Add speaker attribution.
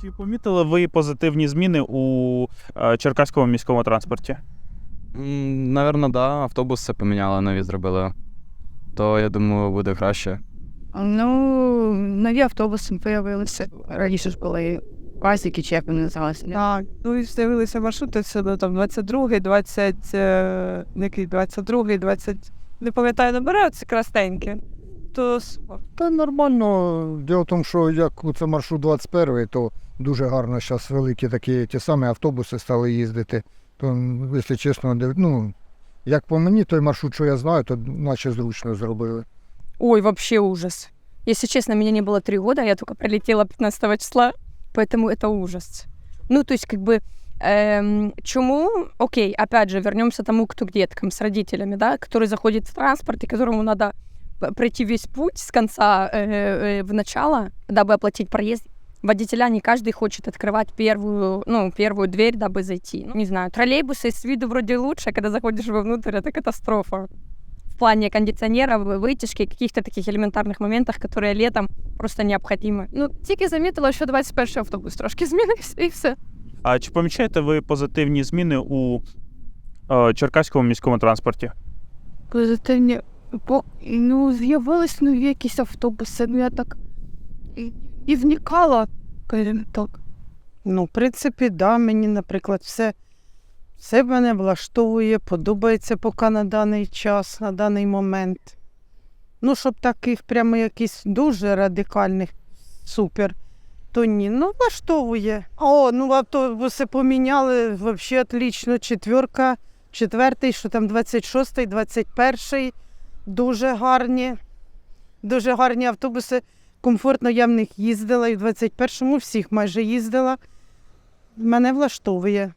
Speaker 1: Чи помітили ви позитивні зміни у е, черкаському міському транспорті?
Speaker 2: Наверно, да. Автобуси поміняли, нові зробили. То я думаю, буде краще.
Speaker 3: Ну, нові автобуси з'явилися. Раніше ж були пасіки, чи як вони називалися.
Speaker 4: Так, ну і з'явилися маршрути, це там 22-й, 20, е, який 22-й, 20, не пам'ятаю номери, це красненькі То супер.
Speaker 5: Та нормально. Діло в тому, що як це маршрут 21, то дуже гарно зараз великі такі ті самі автобуси стали їздити. То, м, якщо чесно, див- ну, як по мені, той маршрут, що я знаю, то наче зручно зробили.
Speaker 6: Ой, вообще ужас. Если честно, меня не было три года, я только прилетела 15 числа, поэтому это ужас. Ну, то есть, как бы, эм, чему, окей, опять же, вернемся тому, кто к деткам, с родителями, да, который заходит в транспорт и которому надо п- пройти весь путь с конца э, э, в начало, дабы оплатить проезд. Водителя не каждый хочет открывать первую, ну, первую дверь, дабы зайти. Ну, не знаю, троллейбусы с виду вроде лучше, а когда заходишь вовнутрь, это катастрофа в плане кондиционера, вы- вытяжки, каких-то таких элементарных моментах, которые летом просто необходимы.
Speaker 7: Ну, тільки замітила, що 21 автобус трошки змінився і все.
Speaker 1: А чи помічаєте ви позитивні зміни у е, черкаському міському транспорті?
Speaker 7: Позитивні. Ну, з'явились нові якісь автобуси. Ну, я так і вникала, скажімо так.
Speaker 8: Ну, в принципі, да, мені, наприклад, все, все мене влаштовує, подобається поки на даний час, на даний момент. Ну, щоб таких прямо якісь дуже радикальних супер, то ні. Ну, влаштовує. О, ну автобуси поміняли, взагалі отлично. Четверка, четвертий, що там 26-й, 21-й. Дуже гарні. Дуже гарні автобуси. Комфортно я в них їздила, і в 21-му всіх майже їздила. Мене влаштовує.